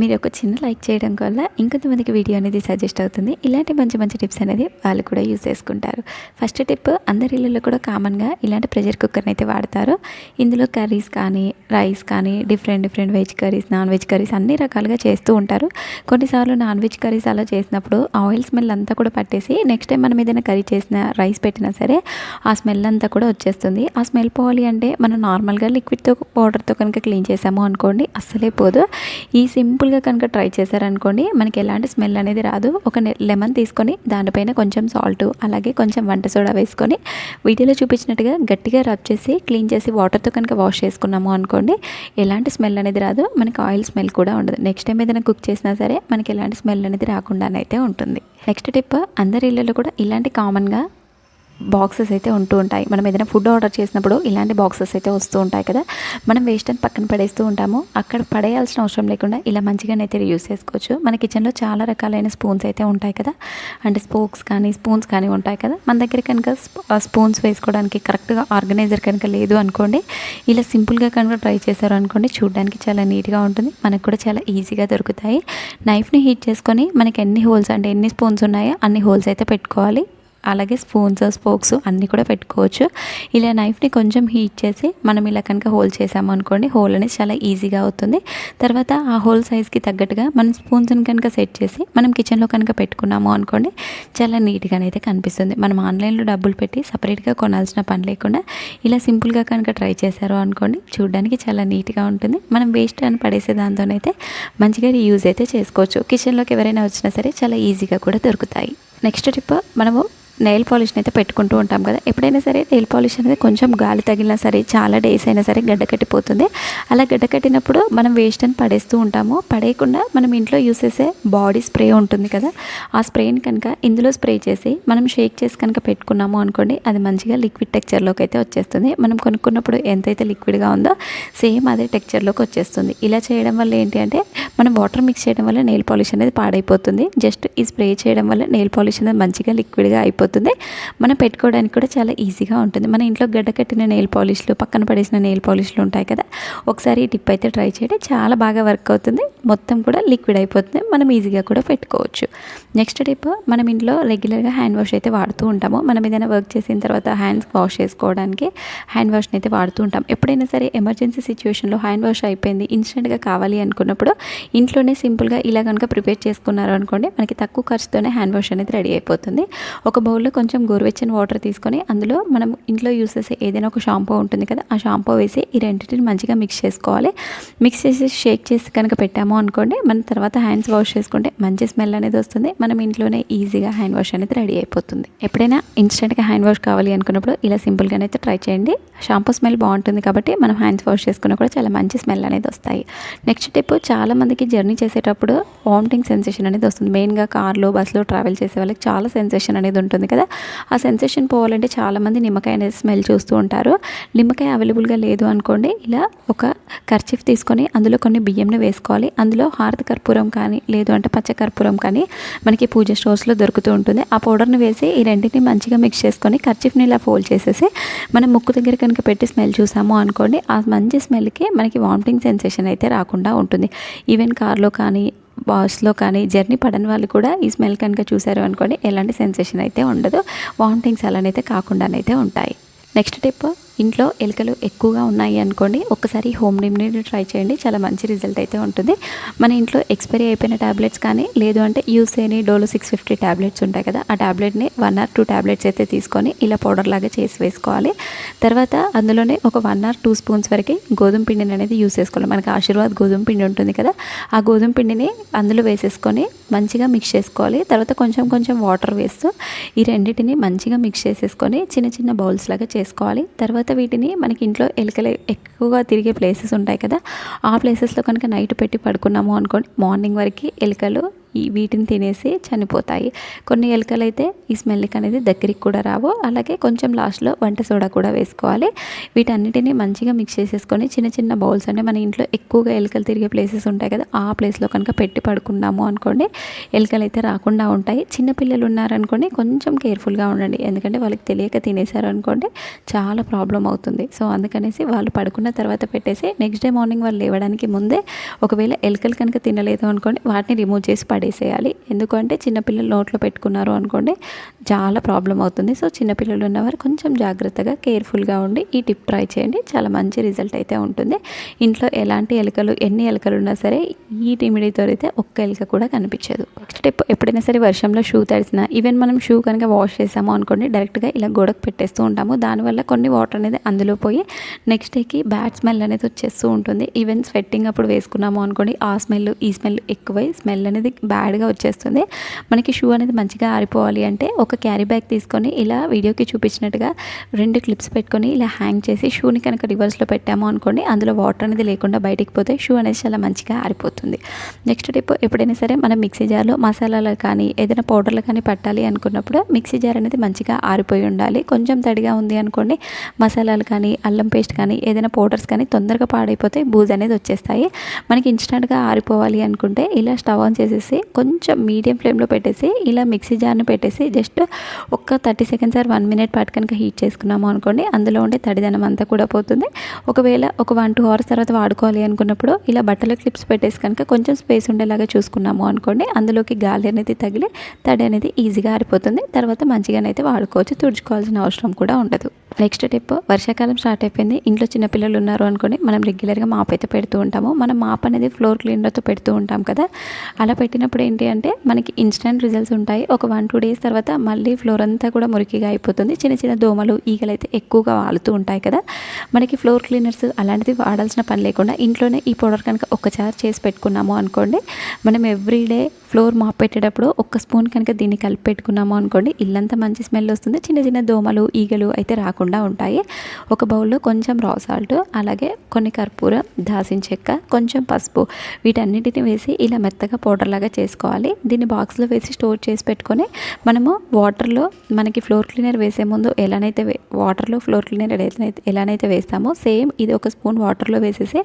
మీరు ఒక చిన్న లైక్ చేయడం వల్ల ఇంకొంతమందికి వీడియో అనేది సజెస్ట్ అవుతుంది. ఇలాంటి మంచి మంచి టిప్స్ అనేది వాళ్ళు కూడా యూస్ చేసుకుంటారు. ఫస్ట్ టిప్ అందరి ఇళ్ళలో కూడా కామన్గా ఇలాంటి ప్రెషర్ కుక్కర్ని అయితే వాడతారు. ఇందులో కర్రీస్ కానీ రైస్ కానీ different different veg curries non veg curries అన్ని రకాలుగా చేస్తూ ఉంటారు. కొన్నిసార్లు నాన్ వెజ్ కర్రీస్ అలా చేసినప్పుడు ఆయిల్ స్మెల్ అంతా కూడా పట్టేసి నెక్స్ట్ టైం మనం ఏదైనా కర్రీ చేసిన రైస్ పెట్టినా సరే ఆ స్మెల్ అంతా కూడా వచ్చేస్తుంది. ఆ స్మెల్ పోవాలి అంటే మనం నార్మల్గా లిక్విడ్తో పౌడర్తో కనుక క్లీన్ చేసాము అనుకోండి అస్సలే పోదు. ఈ సిమ్ సింపుల్గా కనుక ట్రై చేశారనుకోండి మనకి ఎలాంటి స్మెల్ అనేది రాదు. ఒక లెమన్ తీసుకొని దానిపైన కొంచెం సాల్ట్ అలాగే కొంచెం వంట సోడా వేసుకొని వీడియోలో చూపించినట్టుగా గట్టిగా రబ్ చేసి క్లీన్ చేసి వాటర్తో కనుక వాష్ చేసుకున్నాము అనుకోండి ఎలాంటి స్మెల్ అనేది రాదు. మనకి ఆయిల్ స్మెల్ కూడా ఉండదు. నెక్స్ట్ టైం ఏదైనా కుక్ చేసినా సరే మనకి ఎలాంటి స్మెల్ అనేది రాకుండానైతే ఉంటుంది. నెక్స్ట్ టిప్ అందరి ఇళ్ళలో కూడా ఇలాంటి కామన్గా బాక్సెస్ అయితే ఉంటూ ఉంటాయి. మనం ఏదైనా ఫుడ్ ఆర్డర్ చేసినప్పుడు ఇలాంటి బాక్సెస్ అయితే వస్తూ ఉంటాయి కదా. మనం వేస్ట్ అని పక్కన పడేస్తూ ఉంటాము. అక్కడ పడేయాల్సిన అవసరం లేకుండా ఇలా మంచిగానైతే యూస్ చేసుకోవచ్చు. మన కిచెన్లో చాలా రకాలైన స్పూన్స్ అయితే ఉంటాయి కదా. అంటే స్పోక్స్ కానీ స్పూన్స్ కానీ ఉంటాయి కదా. మన దగ్గర కనుక స్పూన్స్ వేసుకోవడానికి కరెక్ట్గా ఆర్గనైజర్ కనుక లేదు అనుకోండి ఇలా సింపుల్గా కనుక ట్రై చేశారు అనుకోండి చూడడానికి చాలా నీట్గా ఉంటుంది. మనకు కూడా చాలా ఈజీగా దొరుకుతాయి. నైఫ్ని హీట్ చేసుకొని మనకి ఎన్ని హోల్స్ అంటే ఎన్ని స్పూన్స్ ఉన్నాయో అన్ని హోల్స్ అయితే పెట్టుకోవాలి. అలాగే స్పూన్స్ స్పోక్స్ అన్నీ కూడా పెట్టుకోవచ్చు. ఇలా నైఫ్ని కొంచెం హీట్ చేసి మనం ఇలా కనుక హోల్ చేసాము అనుకోండి హోల్ అనేది చాలా ఈజీగా అవుతుంది. తర్వాత ఆ హోల్ సైజ్కి తగ్గట్టుగా మనం స్పూన్స్ని కనుక సెట్ చేసి మనం కిచెన్లో కనుక పెట్టుకున్నాము అనుకోండి చాలా నీట్గానైతే కనిపిస్తుంది. మనం ఆన్లైన్లో డబ్బులు పెట్టి సపరేట్గా కొనాల్సిన పని లేకుండా ఇలా సింపుల్గా కనుక ట్రై చేశారు అనుకోండి చూడడానికి చాలా నీట్గా ఉంటుంది. మనం వేస్ట్ అని పడేసే దాంతోనైతే మంచిగా యూజ్ అయితే చేసుకోవచ్చు. కిచెన్లోకి ఎవరైనా వచ్చినా సరే చాలా ఈజీగా కూడా దొరుకుతాయి. నెక్స్ట్ టిప్ మనము నెయిల్ పాలిష్ని అయితే పెట్టుకుంటూ ఉంటాం కదా. ఎప్పుడైనా సరే నెయిల్ పాలిష్ అనేది కొంచెం గాలి తగిలినా సరే చాలా డేస్ అయినా సరే గడ్డ కట్టిపోతుంది. అలా గడ్డ కట్టినప్పుడు మనం వేస్ట్ అని పడేస్తూ ఉంటాము. పడేయకుండా మనం ఇంట్లో యూస్ చేసే బాడీ స్ప్రే ఉంటుంది కదా. ఆ స్ప్రేని కనుక ఇందులో స్ప్రే చేసి మనం షేక్ చేసి కనుక పెట్టుకున్నాము అనుకోండి అది మంచిగా లిక్విడ్ టెక్చర్లోకి అయితే వచ్చేస్తుంది. మనం కొనుక్కున్నప్పుడు ఎంతైతే లిక్విడ్గా ఉందో సేమ్ అదే టెక్చర్లోకి వచ్చేస్తుంది. ఇలా చేయడం వల్ల ఏంటి అంటే మనం వాటర్ మిక్స్ చేయడం వల్ల నెయిల్ పాలిష్ అనేది పాడైపోతుంది. జస్ట్ ఈ స్ప్రే చేయడం వల్ల నెయిల్ పాలిష్ అనేది మంచిగా లిక్విడ్గా అయిపోతుంది. అయిపోతుంది. మనం పెట్టుకోవడానికి కూడా చాలా ఈజీగా ఉంటుంది. మన ఇంట్లో గడ్డ కట్టిన నెయిల్ పాలిష్లు పక్కన పడేసిన నెయిల్ పాలిష్లు ఉంటాయి కదా ఒకసారి ఈ టిప్ అయితే ట్రై చేయండి. చాలా బాగా వర్క్ అవుతుంది. మొత్తం కూడా లిక్విడ్ అయిపోతుంది. మనం ఈజీగా కూడా పెట్టుకోవచ్చు. నెక్స్ట్ టిప్ మనం ఇంట్లో రెగ్యులర్గా హ్యాండ్ వాష్ అయితే వాడుతూ ఉంటాము. మనం ఏదైనా వర్క్ చేసిన తర్వాత హ్యాండ్స్ వాష్ చేసుకోవడానికి హ్యాండ్ వాష్ని అయితే వాడుతూ ఉంటాం. ఎప్పుడైనా సరే ఎమర్జెన్సీ సిచ్యువేషన్లో హ్యాండ్ వాష్ అయిపోయింది ఇన్స్టెంట్గా కావాలి అనుకున్నప్పుడు ఇంట్లోనే సింపుల్గా ఇలా కనుక ప్రిపేర్ చేసుకున్నారు అనుకోండి మనకి తక్కువ ఖర్చుతోనే హ్యాండ్ వాష్ అనేది రెడీ అయిపోతుంది. ఒక బౌల్ బౌల్లో కొంచెం గోరువెచ్చని వాటర్ తీసుకొని అందులో మనం ఇంట్లో యూస్ చేసే ఏదైనా ఒక షాంపూ ఉంటుంది కదా ఆ షాంపూ వేసి ఈ రెండింటిని మంచిగా మిక్స్ చేసుకోవాలి. మిక్స్ చేసి షేక్ చేసి కనుక పెట్టాము అనుకోండి మనం తర్వాత హ్యాండ్స్ వాష్ చేసుకుంటే మంచి స్మెల్ అనేది వస్తుంది. మనం ఇంట్లోనే ఈజీగా హ్యాండ్ వాష్ అనేది రెడీ అయిపోతుంది. ఎప్పుడైనా ఇన్స్టెంట్గా హ్యాండ్ వాష్ కావాలి అనుకున్నప్పుడు ఇలా సింపుల్గానైతే ట్రై చేయండి. షాంపూ స్మెల్ బాగుంటుంది కాబట్టి మనం హ్యాండ్స్ వాష్ చేసుకున్నా కూడా చాలా మంచి స్మెల్ అనేది వస్తాయి. నెక్స్ట్ టిప్ చాలా మందికి జర్నీ చేసేటప్పుడు వామిటింగ్ సెన్సేషన్ అనేది వస్తుంది. మెయిన్గా కార్లో బస్సులో ట్రావెల్ చేసే వాళ్ళకి చాలా సెన్సేషన్ అనేది ఉంటుంది. కదా. ఆ సెన్సేషన్ పోవాలంటే చాలామంది నిమ్మకాయ అనేది స్మెల్ చూస్తూ ఉంటారు. నిమ్మకాయ అవైలబుల్గా లేదు అనుకోండి ఇలా ఒక కర్చీఫ్ తీసుకొని అందులో కొన్ని బియ్యంని వేసుకోవాలి. అందులో హారతి కర్పూరం కానీ లేదు అంటే పచ్చ కర్పూరం కానీ మనకి పూజ స్టోర్స్లో దొరుకుతూ ఉంటుంది. ఆ పౌడర్ని వేసి ఈ రెండింటిని మంచిగా మిక్స్ చేసుకొని కర్చీఫ్ని ఇలా ఫోల్డ్ చేసేసి మనం ముక్కు దగ్గర కనుక పెట్టి స్మెల్ చూసాము అనుకోండి ఆ మంచి స్మెల్కి మనకి వామిటింగ్ సెన్సేషన్ అయితే రాకుండా ఉంటుంది. ఈవెన్ కార్లో కానీ బాస్లో కానీ జర్నీ పడని వాళ్ళు కూడా ఈ స్మెల్ కనుక చూసారు అనుకోండి ఎలాంటి సెన్సేషన్ అయితే ఉండదు. వామిటింగ్స్ అలానైతే కాకుండానైతే ఉంటాయి. నెక్స్ట్ టిప్ ఇంట్లో ఎలుకలు ఎక్కువగా ఉన్నాయి అనుకోండి ఒక్కసారి హోమ్ రెమెడీని ట్రై చేయండి చాలా మంచి రిజల్ట్ అయితే ఉంటుంది. మన ఇంట్లో ఎక్స్పైరీ అయిపోయిన ట్యాబ్లెట్స్ కానీ లేదు అంటే use Dolo six fifty tablets ఉంటాయి కదా ఆ ట్యాబ్లెట్ని వన్ ఆర్ టూ ట్యాబ్లెట్స్ అయితే తీసుకొని ఇలా పౌడర్ లాగా చేసి వేసుకోవాలి. తర్వాత అందులోనే ఒక వన్ ఆర్ టూ స్పూన్స్ వరకు గోధుమ పిండిని అనేది యూస్ చేసుకోవాలి. మనకి ఆశీర్వాద్ గోధుమ పిండి ఉంటుంది కదా ఆ గోధుమ పిండిని అందులో వేసేసుకొని మంచిగా మిక్స్ చేసుకోవాలి. తర్వాత కొంచెం కొంచెం వాటర్ వేస్తూ ఈ రెండింటిని మంచిగా మిక్స్ చేసేసుకొని చిన్న చిన్న బౌల్స్ లాగా చేసుకోవాలి. తర్వాత తర్వాత వీటిని మనకి ఇంట్లో ఎలుకలు ఎక్కువగా తిరిగే ప్లేసెస్ ఉంటాయి కదా. ఆ ప్లేసెస్లో కనుక నైట్ పెట్టి పడుకున్నాము అనుకోండి మార్నింగ్ వరకు ఎలుకలు ఈ వీటిని తినేసి చనిపోతాయి. కొన్ని ఎలుకలు అయితే ఈ స్మెల్కి అనేది దగ్గరికి కూడా రావు. అలాగే కొంచెం లాస్ట్లో వంట సోడా కూడా వేసుకోవాలి. వీటన్నిటిని మంచిగా మిక్స్ చేసేసుకొని చిన్న చిన్న బౌల్స్ అంటే మన ఇంట్లో ఎక్కువగా ఎలుకలు తిరిగే ప్లేసెస్ ఉంటాయి కదా ఆ ప్లేస్లో కనుక పెట్టి పడుకున్నాము అనుకోండి ఎలుకలు అయితే రాకుండా ఉంటాయి. చిన్నపిల్లలు ఉన్నారనుకోండి కొంచెం కేర్ఫుల్గా ఉండండి. ఎందుకంటే వాళ్ళకి తెలియక తినేశారు అనుకోండి చాలా ప్రాబ్లం అవుతుంది. సో అందుకనేసి వాళ్ళు పడుకున్న తర్వాత పెట్టేసి నెక్స్ట్ డే మార్నింగ్ వాళ్ళు లేవడానికి ముందే ఒకవేళ ఎలుకలు కనుక తినలేదు అనుకోండి వాటిని రిమూవ్ చేసి పడేసేయాలి. ఎందుకంటే చిన్నపిల్లలు నోట్లో పెట్టుకున్నారు అనుకోండి చాలా ప్రాబ్లం అవుతుంది. సో చిన్నపిల్లలు ఉన్నవారు కొంచెం జాగ్రత్తగా కేర్ఫుల్గా ఉండి ఈ టిప్ ట్రై చేయండి. చాలా మంచి రిజల్ట్ అయితే ఉంటుంది. ఇంట్లో ఎలాంటి ఎలుకలు ఎన్ని ఎలుకలు ఉన్నా సరే ఈ రెమెడీతో అయితే ఒక్క ఎలుక కూడా కనిపించదు. నెక్స్ట్ టిప్ ఎప్పుడైనా సరే వర్షంలో షూ తడిసిన ఈవెన్ మనం షూ కనుక వాష్ చేసాము అనుకోండి డైరెక్ట్గా ఇలా గోడకు పెట్టేస్తూ ఉంటాము. దానివల్ల కొన్ని వాటర్ అనేది అందులో పోయి నెక్స్ట్ డేకి బ్యాడ్ స్మెల్ అనేది వచ్చేస్తూ ఉంటుంది. ఈవెన్ స్వెట్టింగ్ అప్పుడు వేసుకున్నాము అనుకోండి ఆ స్మెల్ ఈ స్మెల్ ఎక్కువై స్మెల్ అనేది బ్యాడ్గా వచ్చేస్తుంది. మనకి షూ అనేది మంచిగా ఆరిపోవాలి అంటే ఒక క్యారీ బ్యాగ్ తీసుకొని ఇలా వీడియోకి చూపించినట్టుగా రెండు క్లిప్స్ పెట్టుకొని ఇలా హ్యాంగ్ చేసి షూని కనుక రివర్స్లో పెట్టాము అనుకోండి అందులో వాటర్ అనేది లేకుండా బయటికి పోతే షూ అనేది చాలా మంచిగా ఆరిపోతుంది. నెక్స్ట్ టిప్ ఎప్పుడైనా సరే మనం మిక్సీ జార్లో మసాలాలు కానీ ఏదైనా పౌడర్లు కానీ పట్టాలి అనుకున్నప్పుడు మిక్సీ జార్ అనేది మంచిగా ఆరిపోయి ఉండాలి. కొంచెం తడిగా ఉంది అనుకోండి మసాలాలు కానీ అల్లం పేస్ట్ కానీ ఏదైనా పౌడర్స్ కానీ తొందరగా పాడైపోతే బూజ్ అనేది వచ్చేస్తాయి. మనకి ఇన్స్టెంట్గా ఆరిపోవాలి అనుకుంటే ఇలా స్టవ్ ఆన్ చేసేసి కొంచెం మీడియం ఫ్లేమ్లో పెట్టేసి ఇలా మిక్సీ జార్ని పెట్టేసి జస్ట్ ఒక్క thirty seconds or one minute పాటు కనుక హీట్ చేసుకున్నాము అనుకోండి అందులో ఉండే తడిదనం అంతా కూడా పోతుంది. ఒకవేళ ఒక వన్ టూ అవర్స్ తర్వాత వాడుకోవాలి అనుకున్నప్పుడు ఇలా బట్టల క్లిప్స్ పెట్టేసి కనుక కొంచెం స్పేస్ ఉండేలాగా చూసుకున్నాము అనుకోండి అందులోకి గాలి అనేది తగిలి తడి అనేది ఈజీగా ఆరిపోతుంది. తర్వాత మంచిగానైతే వాడుకోవచ్చు తుడుచుకోవాల్సిన అవసరం కూడా ఉండదు. నెక్స్ట్ టిప్ వర్షాకాలం స్టార్ట్ అయిపోయింది. ఇంట్లో చిన్నపిల్లలు ఉన్నారు అనుకోండి మనం రెగ్యులర్గా మాప్ అయితే పెడుతూ ఉంటాము. మనం మాప్ అనేది ఫ్లోర్ క్లీనర్తో పెడుతూ ఉంటాం కదా. అలా పెట్టినప్పుడు ఏంటి అంటే మనకి ఇన్స్టెంట్ రిజల్ట్స్ ఉంటాయి. ఒక వన్ టూ డేస్ తర్వాత మళ్ళీ ఫ్లోర్ అంతా కూడా మురికిగా అయిపోతుంది. చిన్న చిన్న దోమలు ఈగలు అయితే ఎక్కువగా వాలుతూ ఉంటాయి కదా. మనకి ఫ్లోర్ క్లీనర్స్ అలాంటిది వాడాల్సిన పని లేకుండా ఇంట్లోనే ఈ పౌడర్ కనుక ఒకసారి చేసి పెట్టుకున్నాము అనుకోండి మనం ఎవ్రీడే ఫ్లోర్ మాప్ పెట్టేటప్పుడు ఒక్క స్పూన్ కనుక దీన్ని కలిపి పెట్టుకున్నాము అనుకోండి ఇల్లంతా మంచి స్మెల్ వస్తుంది. చిన్న చిన్న దోమలు ఈగలు అయితే రాకుండా ఉంటాయి. ఒక బౌల్లో కొంచెం రా సాల్ట్ అలాగే కొన్ని కర్పూరం దాసిన చెక్క కొంచెం పసుపు వీటన్నిటిని వేసి ఇలా మెత్తగా పౌడర్ లాగా చేసుకోవాలి. దీన్ని బాక్స్లో వేసి స్టోర్ చేసి పెట్టుకొని మనము వాటర్లో మనకి ఫ్లోర్ క్లీనర్ వేసే ముందు ఎలానైతే వాటర్లో ఫ్లోర్ క్లీనర్ ఎలానైతే ఎలానైతే వేస్తామో సేమ్ ఇది ఒక స్పూన్ వాటర్లో వేసేసి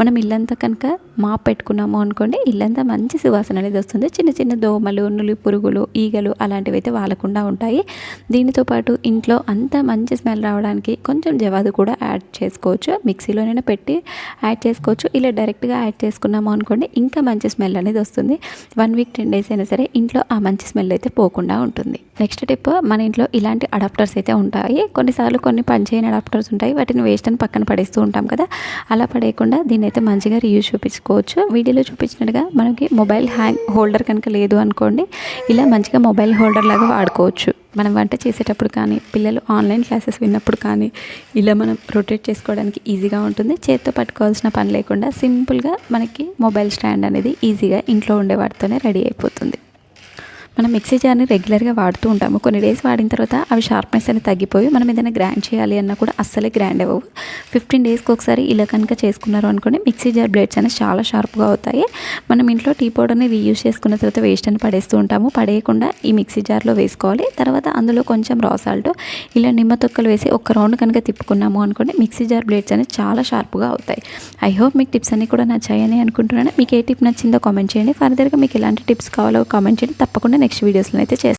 మనం ఇల్లంతా కనుక మాప్ పెట్టుకున్నాము అనుకోండి ఇల్లంతా మంచి సువాసన అనేది వస్తుంది. చిన్న చిన్న దోమలు నులి పురుగులు ఈగలు అలాంటివి అయితే వాలకుండా ఉంటాయి. దీనితో పాటు ఇంట్లో అంత మంచి స్మెల్ రావడానికి కొంచెం జవాదు కూడా యాడ్ చేసుకోవచ్చు. మిక్సీలోనైనా పెట్టి యాడ్ చేసుకోవచ్చు. ఇలా డైరెక్ట్గా యాడ్ చేసుకున్నాము అనుకోండి ఇంకా మంచి స్మెల్ అనేది వస్తుంది. వన్ వీక్ టెన్ డేస్ అయినా సరే ఇంట్లో ఆ మంచి స్మెల్ అయితే పోకుండా ఉంటుంది. నెక్స్ట్ టిప్ మన ఇంట్లో ఇలాంటి అడాప్టర్స్ అయితే ఉంటాయి. కొన్నిసార్లు కొన్ని పనిచేయని అడాప్టర్స్ ఉంటాయి. వాటిని వేస్ట్ అని పక్కన పడేస్తూ ఉంటాం కదా. అలా పడేయకుండా దీన్ని అయితే మంచిగా రీయూజ్ చూపించుకోవచ్చు. వీడియోలో చూపించినట్టుగా మనకి మొబైల్ హ్యాంగ్ హోల్డర్ కనుక లేదు అనుకోండి ఇలా మంచిగా మొబైల్ హోల్డర్ లాగా వాడుకోవచ్చు. మనం వంట చేసేటప్పుడు కానీ పిల్లలు ఆన్లైన్ క్లాసెస్ విన్నప్పుడు కానీ ఇలా మనం రొటేట్ చేసుకోవడానికి ఈజీగా ఉంటుంది. చేత్తో పట్టుకోవాల్సిన పని లేకుండా సింపుల్గా మనకి మొబైల్ స్టాండ్ అనేది ఈజీగా ఇంట్లో ఉండే వాటితోనే రెడీ అయిపోతుంది. మనం మిక్సీ జార్ని రెగ్యులర్గా వాడుతూ ఉంటాము. కొన్ని డేస్ వాడిన తర్వాత అవి షార్ప్నెస్ అనేది తగ్గిపోయి మనం ఏదైనా గ్రైండ్ చేయాలి అన్నా కూడా అస్సలే గ్రైండ్ అవ్వవు. ఫిఫ్టీన్ డేస్కి ఒకసారి ఇలా కనుక చేసుకున్నారు అనుకోండి మిక్సీ జార్ బ్లేడ్స్ అనేవి చాలా షార్ప్గా అవుతాయి. మనం ఇంట్లో టీ పౌడర్ని రీయూజ్ చేసుకున్న తర్వాత వేస్ట్ అని పడేస్తూ ఉంటాము. పడేయకుండా ఈ మిక్సీ జార్లో వేసుకోవాలి. తర్వాత అందులో కొంచెం రా సాల్ట్ ఇలా నిమ్మ తొక్కలు వేసి ఒక రౌండ్ కనుక తిప్పుకున్నాము అనుకోండి మిక్సీ జార్ బ్లేడ్స్ అనేవి చాలా షార్ప్గా అవుతాయి. ఐ హోప్ మీకు టిప్స్ అన్నీ కూడా నచ్చాయని అనుకుంటున్నాను. మీకు ఏ టిప్ నచ్చిందో కామెంట్ చేయండి. ఫర్దర్గా మీకు ఎలాంటి టిప్స్ కావాలో కామెంట్ చేయండి. తప్పకుండా నెక్స్ట్ వీడియోస్లో అయితే చేస్తాను.